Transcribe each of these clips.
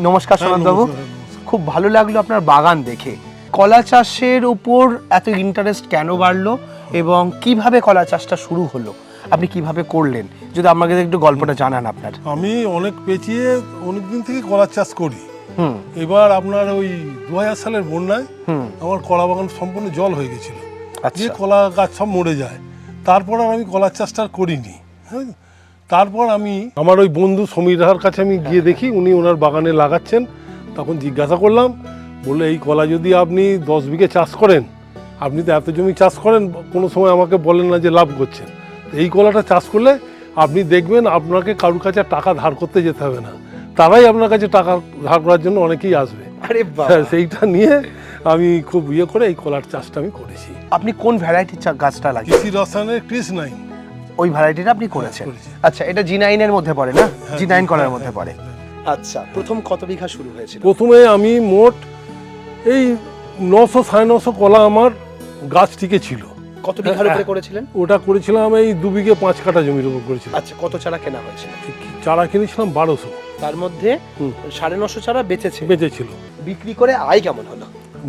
নমস্কার হ্যাঁ, নমস্কার, নমস্কার। খুব ভালো লাগল আপনার বাগান দেখে। কলা চাষের উপর এত ইন্টারেস্ট কেন বাড়লো এবং কীভাবে কলা চাষটা শুরু হলো? আপনি কীভাবে করলেন? যদি আমাকে একটু গল্পটা জানান আপনার। আমি অনেক পেঁচিয়ে অনেক দিন থেকে কলার চাষ করি। হুম। এবার আপনার ওই দু হাজার সালের বন্যায় আমার কলা বাগান সম্পূর্ণ জল হয়ে গেছিল। আচ্ছা। দিয়ে কলা গাছ সব মরে যায়। তারপর আমি কলার চাষটা করিনি। হ্যাঁ তারপর আমি আমার ওই বন্ধু সমীর রাহার কাছে আমি গিয়ে দেখি উনি ওনার বাগানে লাগাচ্ছেন। তখন জিজ্ঞাসা করলাম বললে এই কলা যদি আপনি দশ বিঘে চাষ করেন আপনি তো এত জমি চাষ করেন কোনো সময় আমাকে বলেন না যে লাভ করছেন। এই কলাটা চাষ করলে আপনি দেখবেন আপনাকে কারুর কাছে টাকা ধার করতে যেতে হবে না। তারাই আপনার কাছে টাকা ধার করার জন্য অনেকেই আসবে। আরে সেইটা নিয়ে আমি খুব ইয়ে করে এই কলার চাষটা আমি করেছি। আপনি কোন ভ্যারাইটির গাছটা লাগে কৃষি রসায়নের ক্রিস নাইন ওই ভ্যারাইটিটা আপনি করেছেন। আচ্ছা এটা জি নাইনের মধ্যে পড়ে না? হ্যাঁ, জি নাইন কলার হ্যাঁ, মধ্যে হ্যাঁ, পড়ে আচ্ছা প্রথম কত বিঘা শুরু হয়েছিল? প্রথমে আমি মোট এই নশো সাড়ে নশো কলা আমার গাছ টিকে ছিল। কত বিঘার উপরে করেছিলেন? ওটা করেছিলাম এই দু বিঘে পাঁচ কাঠা জমির উপর করেছিলাম। আচ্ছা কত চারা কেনা হয়েছিল? চারা কিনেছিলাম বারোশো। তার মধ্যে সাড়ে নশো চারা বেঁচেছে। বেঁচেছিল। বিক্রি করে আয় কেমন হলো?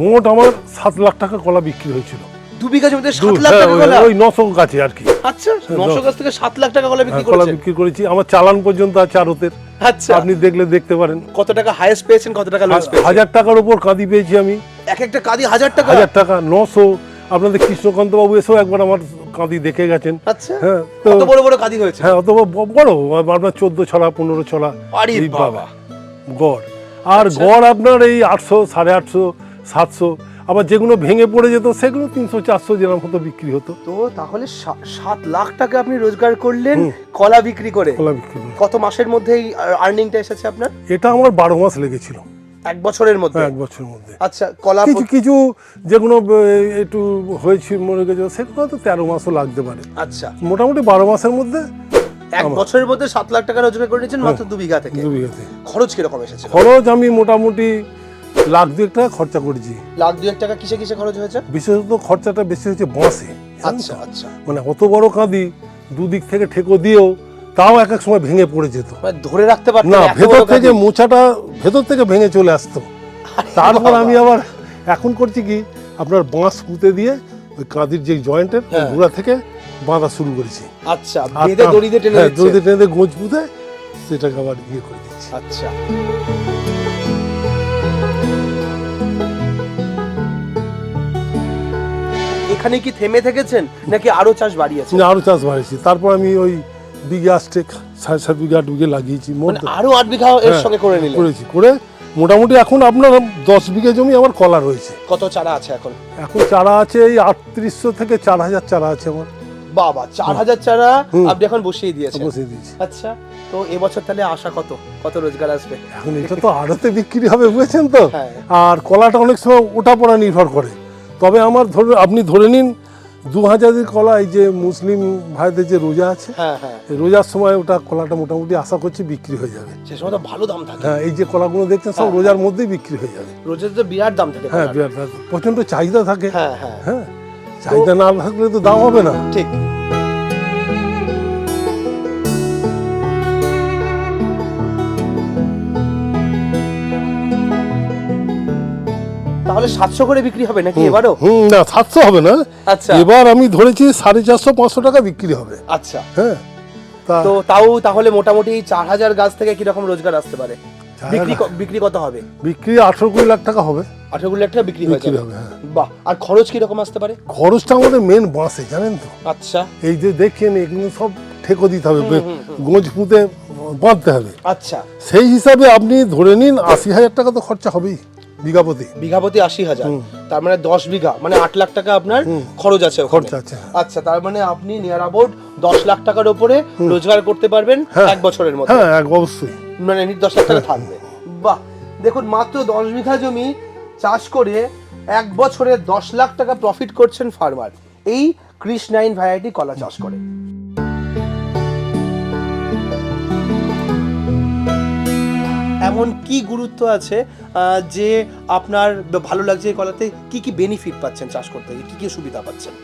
মোট আমার সাত লাখ টাকা কলা বিক্রি হয়েছিল। দু বিঘা জমিতে সাত লাখ হ্যাঁ, টাকা ওই- কলা ওই নশো গাছে আর কি। আচ্ছা নশো গাছ থেকে সাত লাখ টাকা কলা বিক্রি হ্যাঁ, কলা বিক্রি করেছি। আমার চালান পর্যন্ত আছে আরতের আচ্ছা। আপনি দেখলে দেখতে পারেন। কত টাকা হাইয়েস্ট পেয়েছেন কত টাকা লস পেয়েছেন? হাজার টাকার উপর কাঁদি পেয়েছি আমি। এক একটা কাঁদি হাজার টাকা? হাজার টাকা নশো। আপনাদের কৃষ্ণকান্ত বাবু এসেও একবার আমার কাঁদি দেখে গেছেন। আচ্ছা। হ্যাঁ তো কত বড় বড় কাদি হয়েছে? হ্যাঁ অত বড় আপনার চোদ্দ ছড়া পনেরো ছড়া। আরে বাবা। গড়। আর আচ্ছা। গড় আপনার এই আটশো সাড়ে আটশো সাতশো। আবার যেগুলো ভেঙে পড়ে যেত সেগুলো তিনশো চারশো যেরকম হতো বিক্রি হতো। তো তাহলে সাত লাখ টাকা আপনি রোজগার করলেন কলা বিক্রি করে। কলা বিক্রি করে। কত মাসের মধ্যে এই আর্নিংটা এসেছে আপনার? এটা আমার বারো মাস লেগেছিল। এক বছরের মধ্যে? এক বছরের মধ্যে। আচ্ছা কলা কিছু কিছু যেগুলো একটু হয়েছিল মনে গেছে সেগুলো তো তেরো মাসও লাগতে পারে। আচ্ছা। মোটামুটি বারো মাসের মধ্যে এক বছরের মধ্যে সাত লাখ টাকা রোজগার করে নিয়েছেন মাত্র দু বিঘা থেকে? দু বিঘাতে খরচ কীরকম এসেছে খরচ আমি মোটামুটি লাখ দুয়েক টাকা খরচা করেছি। লাখ দুয়েক টাকা কিসে কিসে খরচ হয়েছে? বিশেষত খরচাটা বেশি হচ্ছে বাঁশে আচ্ছা আচ্ছা। মানে অত বড় কাঁদি দুদিক থেকে ঠেকো দিয়েও তাও এক এক সময় ভেঙে পড়ে যেত। মানে ধরে রাখতে পারতেন না ভেতর থেকে? মোচাটা ভেতর থেকে ভেঙে চলে আসতো। তারপর আমি আবার এখন করছি কি আপনার বাঁশ পুঁতে দিয়ে ওই কাঁদির যে জয়েন্টের হ্যাঁ। গোড়া থেকে বাঁধা শুরু করেছি। আচ্ছা বেঁধে দড়িতে টেনে হ্যাঁ, দড়িতে টেনে গোঁজ পুঁতে সেটাকে আবার ইয়ে করে দিচ্ছি। আচ্ছা। এখানে কি থেমে থেকেছেন নাকি আরও চাষ বাড়িয়েছেন? না আরও চাষ বাড়িয়েছি। তারপর আমি ওই বিঘে আস্টেক সাড়ে সাত বিঘা আট বিঘে লাগিয়েছি মানে আরও আট বিঘা এর হ্যাঁ, সঙ্গে করে নিলেন? করেছি। করে মোটামুটি এখন আপনার দশ বিঘে জমি আমার কলা রয়েছে। কত চারা আছে এখন? এখন চারা আছে এই আটত্রিশশো থেকে চার হাজার চারা আছে আমার। বাবা চার হাজার চারা আপনি এখন বসিয়ে দিয়েছেন। বসিয়ে দিয়েছি। আচ্ছা তো এবছর তাহলে আশা কত? কত রোজগার আসবে? এখন এটা তো আড়তে বিক্রি হবে বুঝেছেন তো? হ্যাঁ। আর কলাটা অনেক সময় ওটা পড়া নির্ভর করে। তবে আমার ধরে আপনি ধরে নিন দু হাজারের কলায় এই যে মুসলিম ভাইদের যে রোজা আছে হ্যাঁ হ্যাঁ। রোজার সময় ওটা কলাটা মোটামুটি আশা করছি বিক্রি হয়ে যাবে। সে সময় ভালো দাম থাকে। হ্যাঁ এই যে কলাগুলো দেখছেন সব হ্যাঁ, রোজার মধ্যেই বিক্রি হয়ে যাবে। রোজের তো বিরাট দাম থাকে হ্যাঁ বিরাট। প্রচণ্ড চাহিদা থাকে। হ্যাঁ হ্যাঁ। হ্যাঁ চাহিদা না থাকলে তো দাম হবে না। ঠিক। তাহলে সাতশো করে বিক্রি হবে নাকি এবারও? হুম না সাতশো হবে না। আচ্ছা। এবার আমি ধরেছি সাড়ে চারশো পাঁচশো টাকা বিক্রি হবে। আচ্ছা। হ্যাঁ তো তাও তাহলে মোটামুটি চার হাজার গাছ থেকে কীরকম রোজগার আসতে পারে? বিক্রি বিক্রি কত হবে? বিক্রি আঠারো কুড়ি লাখ টাকা হবে। আঠারো লাখ টাকা বিক্রি বিক্রি হবে হ্যাঁ। বাহ আর খরচ কীরকম আসতে পারে? খরচটা আমাদের মেন বাঁশে জানেন তো? আচ্ছা। এই যে দেখছেন এগুলো সব ঠেকো দিতে হবে। গোঁজ পুঁতে বাঁধতে হবে। আচ্ছা। সেই হিসাবে আপনি ধরে নিন আশি হাজার টাকা তো খরচা হবেই। বিঘাপতি। বিঘাপতি আশি হাজার। তার মানে দশ বিঘা মানে আট লাখ টাকা আপনার খরচ আছে। খরচা আছে আচ্ছা তার মানে আপনি নিয়ার অ্যাবাউট দশ লাখ টাকার উপরে রোজগার করতে পারবেন হ্যাঁ। এক বছরের মধ্যে। হ্যাঁ এক অবশ্যই। মানে দশ লাখ টাকা থাকবে। বাহ! দেখুন মাত্র দশ বিঘা জমি চাষ করে এক বছরে দশ লাখ টাকা প্রফিট করছেন ফার্মার এই ক্রিস নাইন ভ্যারাইটি কলা চাষ করে। এমন কি গুরুত্ব আছে যে আপনার ভালো লাগছে এই কলাতে কি কি বেনিফিট পাচ্ছেন চাষ করতে গিয়ে কি কি সুবিধা পাচ্ছেন?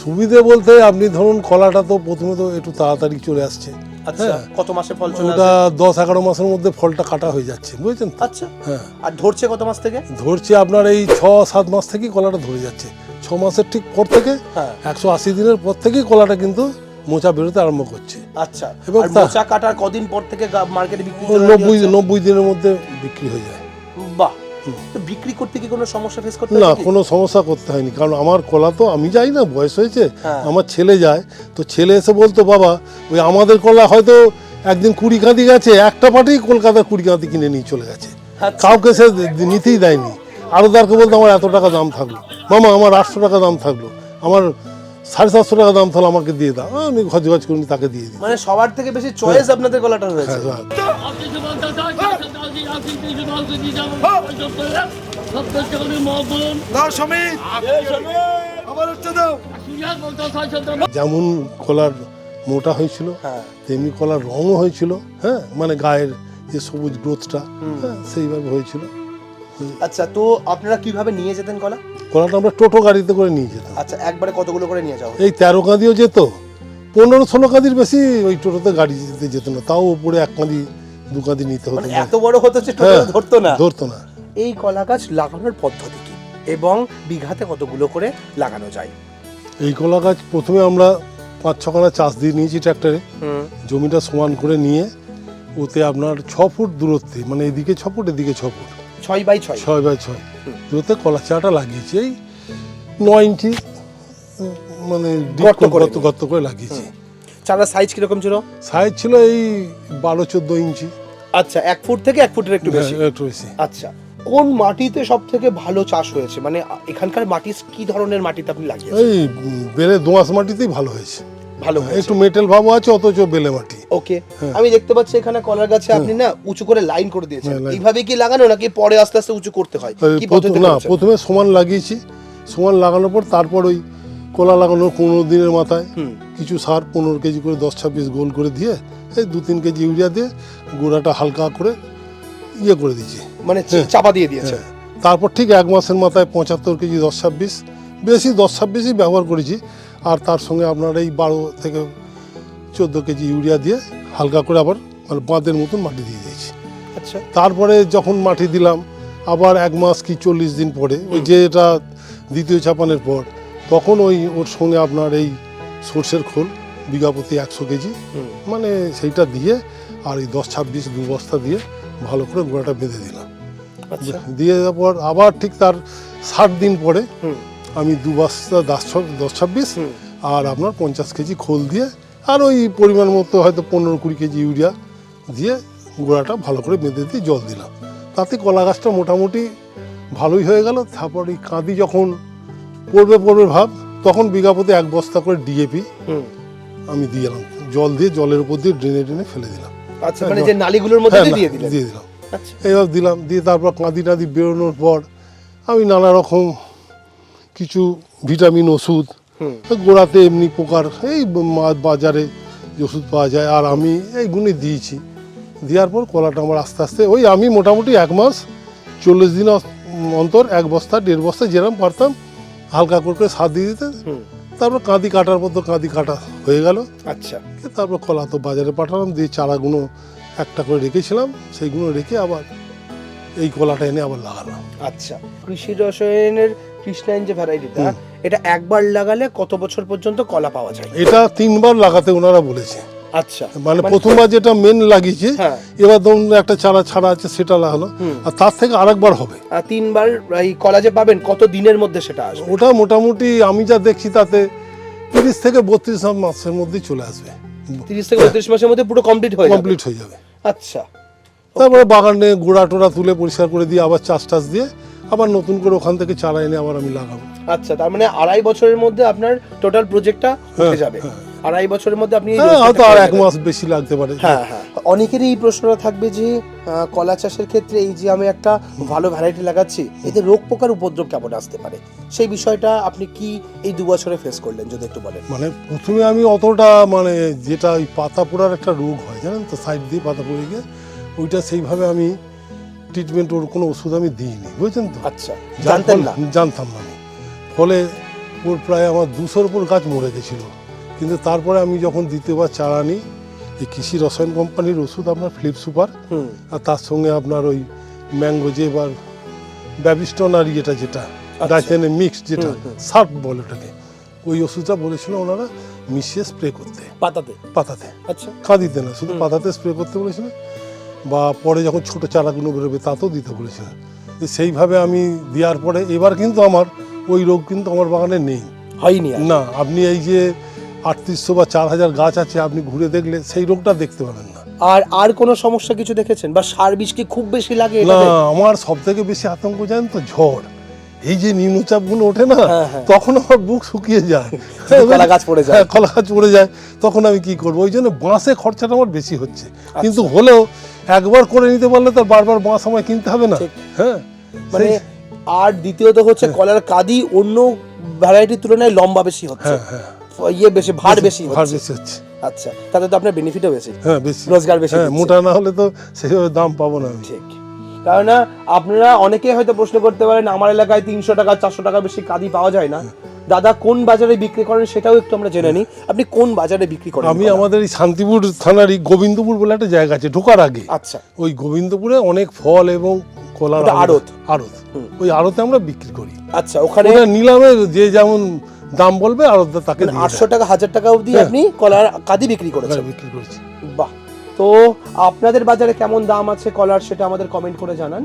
সুবিধে বলতে আপনি ধরুন কলাটা তো প্রথমে তো একটু তাড়াতাড়ি চলে আসছে। আচ্ছা হ্যাঁ। কত মাসে ফল চলে ওটা দশ এগারো মাসের মধ্যে ফলটা কাটা হয়ে যাচ্ছে বুঝেছেন? আচ্ছা। হ্যাঁ। আর ধরছে কত মাস থেকে? ধরছে আপনার এই ছ সাত মাস থেকেই কলাটা ধরে যাচ্ছে। ছ মাসের ঠিক পর থেকে হ্যাঁ। একশো আশি দিনের পর থেকেই কলাটা কিন্তু মোচা বেরোতে আরম্ভ করছে। আচ্ছা এবং মোচা কাটার কদিন পর থেকে মার্কেটে বিক্রি নব্বই নব্বই দিনের মধ্যে বিক্রি হয়ে যায়। বাহ। বিক্রি করতে কি কোনো সমস্যা ফেস করতে না কোনো সমস্যা করতে হয়নি কারণ আমার কলা তো আমি যাই না বয়স হয়েছে হ্যাঁ। আমার ছেলে যায় তো ছেলে এসে বলতো বাবা ওই আমাদের কলা হয়তো একদিন কুড়ি কাঁদি গেছে একটা পাটি কলকাতার কুড়ি কাঁদি কিনে নিয়ে চলে গেছে। আচ্ছা। কাউকে সে নিতেই দেয়নি। আরও দারকে বলতো আমার এত টাকা দাম থাকল। মামা আমার আটশো টাকা দাম থাকল। আমার সাড়ে সাতশো টাকা দাম থাকল আমাকে দিয়ে দাও। আমি ঘজ ঘজ করিনি তাকে দিয়ে দিই। মানে সবার থেকে বেশি চয়েস আপনাদের গলাটা রয়েছে হ্যাঁ, হ্যাঁ। যেমন কলার মোটা হয়েছিল হ্যাঁ। তেমনি কলার রঙও হয়েছিল হ্যাঁ? মানে গায়ের যে সবুজ গ্রোথটা হ্যাঁ সেইভাবে হয়েছিল। আচ্ছা তো আপনারা কীভাবে নিয়ে যেতেন কলা? কলাটা আমরা টোটো গাড়িতে করে নিয়ে যেতাম। আচ্ছা একবারে কতগুলো করে নিয়ে যাও এই তেরো কাঁদিও যেত। পনেরো ষোলো কাঁদির বেশি ওই টোটোতে গাড়ি যেতে যেত না। তাও উপরে এক কাঁদি দু কাঁদি নিতে হতো মানে এত বড় হতো যে টোটাল হ্যাঁ, ধরতো না? ধরতো না। এই কলা গাছ লাগানোর পদ্ধতি কি? এবং বিঘাতে কতগুলো করে লাগানো যায়? এই কলা গাছ প্রথমে আমরা পাঁচ ছ ছখানা চাষ দিয়ে নিয়েছি ট্র্যাক্টরে। জমিটা সমান করে নিয়ে ওতে আপনার ছ ফুট দূরত্বে মানে এদিকে ছ ফুট এদিকে ছ ফুট। ছয় বাই ছয়। ছয় বাই ছয়। দূরত্বে কলা চারাটা লাগিয়েছি এই নয় ইঞ্চি মানে গর্ত করে গর্ত করে লাগিয়েছি। চারার সাইজ কীরকম ছিল? সাইজ ছিল এই বারো চোদ্দ ইঞ্চি। আচ্ছা এক ফুট থেকে এক ফুটের একটু বেশি। হ্যাঁ, একটু বেশি। আচ্ছা কোন মাটিতে সব থেকে ভালো চাষ হয়েছে? মানে এখানকার মাটি কি ধরনের মাটিতে আপনি লাগিয়েছেন? এই বেলে দোঁয়াশ মাটিতেই ভালো হয়েছে। ভালো একটু মেটেল ভাবও আছে অথচ বেলে মাটি। ওকে আমি দেখতে পাচ্ছি এখানে কলার গাছে আপনি না উঁচু করে লাইন করে দিয়েছেন। হ্যাঁ, এইভাবে কি লাগানো নাকি পরে আস্তে আস্তে উঁচু করতে হয়? কি পদ্ধতি না প্রথমে সমান লাগিয়েছি। সমান লাগানোর পর তারপর ওই কলা লাগানোর পনেরো দিনের মাথায় কিছু সার পনেরো কেজি করে দশ ছাব্বিশ গোল করে দিয়ে এই দু তিন কেজি ইউরিয়া দিয়ে গোড়াটা হালকা করে ইয়ে করে দিয়েছি। মানে চাপা দিয়ে দিয়েছে হ্যাঁ। তারপর ঠিক এক মাসের মাথায় পঁচাত্তর কেজি দশ ছাব্বিশ। বেশি দশ ছাব্বিশই ব্যবহার করেছি। আর তার সঙ্গে আপনার এই বারো থেকে চোদ্দ কেজি ইউরিয়া দিয়ে হালকা করে আবার মানে বাঁধের মতন মাটি দিয়ে দিয়েছি। আচ্ছা। তারপরে যখন মাটি দিলাম আবার এক মাস কি চল্লিশ দিন পরে ওই যে এটা দ্বিতীয় চাপানের পর তখন ওই ওর সঙ্গে আপনার এই সর্ষের খোল বিঘা প্রতি একশো কেজি মানে সেইটা দিয়ে আর এই দশ ছাব্বিশ দু বস্তা দিয়ে ভালো করে গোড়াটা বেঁধে দিলাম। আচ্ছা। দিয়ে দেওয়ার পর আবার ঠিক তার ষাট দিন পরে আমি দু বস্তা দশ ছ- দশ ছাব্বিশ আর আপনার পঞ্চাশ কেজি খোল দিয়ে আর ওই পরিমাণ মতো হয়তো পনেরো কুড়ি কেজি ইউরিয়া দিয়ে গোড়াটা ভালো করে বেঁধে দিয়ে জল দিলাম। তাতে কলা গাছটা মোটামুটি ভালোই হয়ে গেল। তারপর এই কাঁদি যখন পড়বে পড়বে ভাব তখন বিঘা প্রতি এক বস্তা করে ডিএপি আমি দিয়ে দিলাম জল দিয়ে জলের উপর দিয়ে ড্রেনে ড্রেনে ফেলে দিলাম। আচ্ছা মানে যে নালীগুলোর মধ্যে হ্যাঁ, দিয়ে দিলাম। আচ্ছা। এইবার দিলাম দিয়ে তারপর কাঁদি টাঁদি বেরোনোর পর আমি নানা রকম কিছু ভিটামিন ওষুধ গোড়াতে এমনি পোকার এই বাজারে যে ওষুধ পাওয়া যায় আর আমি এইগুলি দিয়েছি। দেওয়ার পর কলাটা আমার আস্তে আস্তে ওই আমি মোটামুটি এক মাস চল্লিশ দিন অন্তর এক বস্তা দেড় বস্তা যেরকম পারতাম হালকা করে করে সার দিয়ে দিতে। তারপর কাঁদি কাটার মতো কাঁদি কাটা হয়ে গেল। আচ্ছা। তারপর কলা তো বাজারে পাঠালাম দিয়ে চারাগুলো একটা করে রেখেছিলাম সেইগুলো রেখে আবার এই কলাটা এনে আবার লাগালাম। আচ্ছা। কৃষি রসায়নের কৃষ্ণায়ন যে ভ্যারাইটিটা এটা একবার লাগালে কত বছর পর্যন্ত কলা পাওয়া যায়? এটা তিনবার লাগাতে ওনারা বলেছে। আচ্ছা। মানে প্রথমবার যেটা মেন লাগিয়েছে হ্যাঁ। এবার ধরুন একটা চারা ছাড়া আছে সেটা লাগানো আর তার থেকে আরেকবার হবে। আর তিনবার এই পাবেন কত দিনের মধ্যে সেটা আসবে? ওটা মোটামুটি আমি যা দেখছি তাতে তিরিশ থেকে বত্রিশ মাসের মধ্যেই চলে আসবে। তিরিশ থেকে বত্রিশ মাসের মধ্যে পুরো কমপ্লিট হয়ে কমপ্লিট হয়ে যাবে। আচ্ছা। তারপরে বাগানে গোড়া টোড়া তুলে পরিষ্কার করে দিয়ে আবার চাষ টাস দিয়ে আবার নতুন করে ওখান থেকে চারা এনে আবার আমি লাগাবো। আচ্ছা তার মানে আড়াই বছরের মধ্যে আপনার টোটাল প্রজেক্টটা হয়ে যাবে। আড়াই বছরের মধ্যে আপনি হ্যাঁ হয়তো আর এক মাস বেশি লাগতে পারে। হ্যাঁ হ্যাঁ। অনেকেরই এই প্রশ্নটা থাকবে যে কলা চাষের ক্ষেত্রে এই যে আমি একটা ভালো ভ্যারাইটি লাগাচ্ছি এতে রোগ পোকার উপদ্রব কেমন আসতে পারে? সেই বিষয়টা আপনি কি এই দু বছরে ফেস করলেন যদি একটু বলেন। মানে প্রথমে আমি অতটা মানে যেটা ওই পাতা পোড়ার একটা রোগ হয় জানেন তো? সাইড দিয়ে পাতা পড়ে গিয়ে ওইটা সেইভাবে আমি ট্রিটমেন্ট ওর কোনো ওষুধ আমি দিইনি বুঝছেন তো? আচ্ছা জানতেন না। জানতাম না ফলে ওর প্রায় আমার দুশোর উপর গাছ মরে গেছিল। কিন্তু তারপরে আমি যখন দ্বিতীয়বার চারা নিই এই কৃষি রসায়ন কোম্পানির ওষুধ আপনার ফ্লিপ সুপার আর তার সঙ্গে আপনার ওই ম্যাঙ্গো যে এবার ব্যাবিস্টন আর ইয়েটা যেটা ডাইথেনে মিক্স যেটা সার্ফ বলে ওটাকে ওই ওষুধটা বলেছিল ওনারা মিশিয়ে স্প্রে করতে। পাতাতে? পাতাতে। আচ্ছা। কাঁদিতে না শুধু পাতাতে স্প্রে করতে বলেছিল। বা পরে যখন ছোট চারাগুলো বেরোবে তাতেও দিতে বলেছে। সেইভাবে আমি দেওয়ার পরে এবার কিন্তু আমার ওই রোগ কিন্তু আমার বাগানে নেই। হয়নি না আপনি এই যে আটত্রিশশো বা চার হাজার গাছ আছে আপনি ঘুরে দেখলে সেই রোগটা দেখতে পাবেন না। আর আর কোনো সমস্যা কিছু দেখেছেন? বা সার বিষ কি খুব বেশি লাগে না আমার সব থেকে বেশি আতঙ্ক জানেন তো ঝড়। এই যে নিম্নচাপগুলো ওঠে না হ্যাঁ, হ্যাঁ। তখন আমার বুক শুকিয়ে যায়। কলা গাছ পড়ে যায়। হ্যাঁ, কলা গাছ পড়ে যায়। তখন আমি কি করব? ওই জন্য বাঁশে খরচাটা আমার বেশি হচ্ছে। কিন্তু আচ্ছা। হলেও একবার করে নিতে পারলে তো বারবার বাঁশ আমায় কিনতে হবে না। হ্যাঁ? মানে আর দ্বিতীয়ত হচ্ছে কলার কাদি অন্য ভ্যারাইটির তুলনায় লম্বা বেশি হচ্ছে। হ্যাঁ হ্যাঁ। ইয়ে বেশি ভার বেশি ভার বেশি হচ্ছে। আচ্ছা তাতে তো আপনার বেনিফিটও বেশি। হ্যাঁ বেশি। রোজগার বেশি হ্যাঁ মোটা না হলে তো সেইভাবে দাম পাবো না আমি। ঠিক। কারণ না আপনারা অনেকে হয়তো প্রশ্ন করতে পারেন আমার এলাকায় তিনশো টাকা চারশো টাকা বেশি কাদি পাওয়া যায় না? দাদা কোন বাজারে বিক্রি করেন সেটাও একটু আমরা জেনে নিই। আপনি কোন বাজারে বিক্রি করেন? আমি আমাদের এই শান্তিপুর থানারই গোবিন্দপুর বলে একটা জায়গা আছে ঢোকার আগে। আচ্ছা। ওই গোবিন্দপুরে অনেক ফল এবং কলার আড়ত। আড়ত। ওই আড়তে আমরা বিক্রি করি। আচ্ছা ওখানে নিলামে যে যেমন দাম বলবে আড়ত তাকে আটশো টাকা হাজার টাকা অবধি হ্যাঁ। আপনি কলার কাদি বিক্রি। করেছেন। বিক্রি করেছি। বাহ। তো আপনাদের বাজারে কেমন দাম আছে কলার সেটা আমাদের কমেন্ট করে জানান।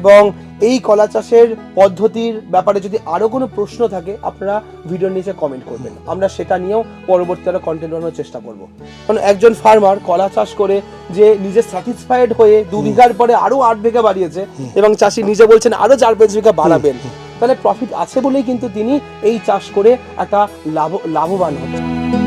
এবং এই কলা চাষের পদ্ধতির ব্যাপারে যদি আরও কোনো প্রশ্ন থাকে আপনারা ভিডিওর নিচে কমেন্ট করবেন। আমরা সেটা নিয়েও পরবর্তীকালে কন্টেন্ট বানানোর চেষ্টা করব। কারণ একজন ফার্মার কলা চাষ করে যে নিজে স্যাটিসফাইড হয়ে দু বিঘার পরে আরও আট বিঘা বাড়িয়েছে এবং চাষি নিজে বলছেন আরও চার পাঁচ বিঘা বাড়াবেন। তাহলে প্রফিট আছে বলেই কিন্তু তিনি এই চাষ করে একটা লাভ লাভবান হচ্ছেন